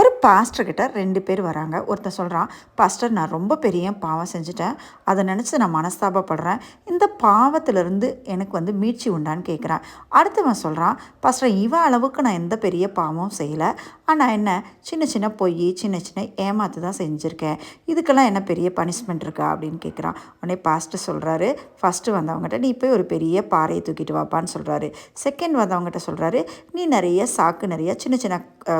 ஒரு பாஸ்டர்கிட்ட ரெண்டு பேர் வராங்க. ஒருத்தன் சொல்கிறான் பாஸ்டர் நான் ரொம்ப பெரிய பாவம் செஞ்சுட்டேன். அதை நினச்சி நான் மனஸ்தாபப்படுறேன். இந்த பாவத்திலிருந்து எனக்கு வந்து மீட்சி உண்டான்னு கேட்குறேன் அடுத்தவன் சொல்கிறான் பாஸ்டர் இவன் அளவுக்கு நான் எந்த பெரிய பாவமும் செய்யலை. ஆனால் என்ன சின்ன சின்ன பொய் சின்ன சின்ன ஏமாத்து தான் செஞ்சுருக்கேன். இதுக்கெல்லாம் என்ன பெரிய பனிஷ்மெண்ட் இருக்கா? அப்படின்னு கேட்குறான் உடனே பாஸ்டர் சொல்கிறாரு ஃபஸ்ட்டு வந்தவங்ககிட்ட நீ போய் ஒரு பெரிய பாறையை தூக்கிட்டு வாப்பான்னு சொல்கிறாரு செகண்ட் வந்தவங்ககிட்ட சொல்கிறாரு நீ நிறைய சாக்கு நிறைய சின்ன சின்ன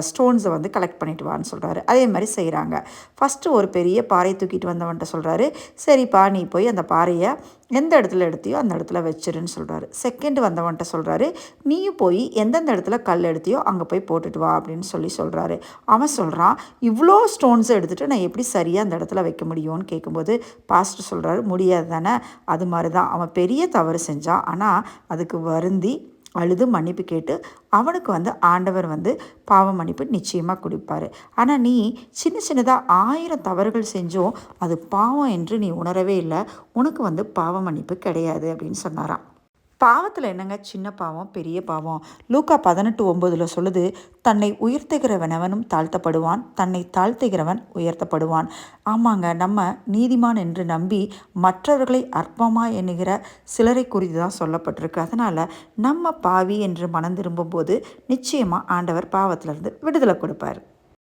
ஸ்டோன்ஸை வந்து கலெக்ட் பண்ணிட்டு வான்னு சொல்கிறாரு அதே மாதிரி செய்கிறாங்க ஃபஸ்ட்டு ஒரு பெரிய பாறையை தூக்கிட்டு வந்தவன்ட்ட சொல்கிறாரு சரிப்பா நீ போய் அந்த பாறையை எந்த இடத்துல எடுத்தியோ அந்த இடத்துல வச்சிருன்னு சொல்கிறாரு செகண்ட் வந்தவன்ட்ட சொல்கிறாரு நீயும் போய் எந்தெந்த இடத்துல கல் எடுத்தியோ அங்கே போய் போட்டுட்டு வா அப்படின்னு சொல்லி சொல்கிறாரு அவன் சொல்கிறான் இவ்வளோ ஸ்டோன்ஸை எடுத்துகிட்டு நான் எப்படி சரியாக அந்த இடத்துல வைக்க முடியும்னு கேட்கும்போது பாஸ்டர் சொல்கிறாரு முடியாது தானே அது மாதிரி தான் அவன் பெரிய தவறு செஞ்சான் ஆனால் அதுக்கு வருந்தி அழுது மன்னிப்பு கேட்டு அவனுக்கு வந்து ஆண்டவர் வந்து பாவ மன்னிப்பு நிச்சயமாக கொடுப்பாரு. ஆனால் நீ சின்ன சின்னதாக ஆயிரம் தவறுகள் செஞ்சோம் அது பாவம் என்று நீ உணரவே இல்லை. உனக்கு வந்து பாவ மன்னிப்பு கிடையாது அப்படின்னு சொன்னாராம். பாவத்தில் என்னங்க? சின்ன பாவம் பெரிய பாவம். லூக்கா பதினெட்டு ஒம்பதில் சொல்லுது தன்னை உயர்த்துகிறவனவனும் தாழ்த்தப்படுவான் தன்னை தாழ்த்துகிறவன் உயர்த்தப்படுவான். ஆமாங்க நம்ம நீதிமான் என்று நம்பி மற்றவர்களை அற்பமாக எண்ணுகிற சிலரை குறித்து தான் சொல்லப்பட்டிருக்கு. அதனால் நம்ம பாவி என்று மனம் திரும்பும்போது நிச்சயமாக ஆண்டவர் பாவத்திலிருந்து விடுதலை கொடுப்பார்.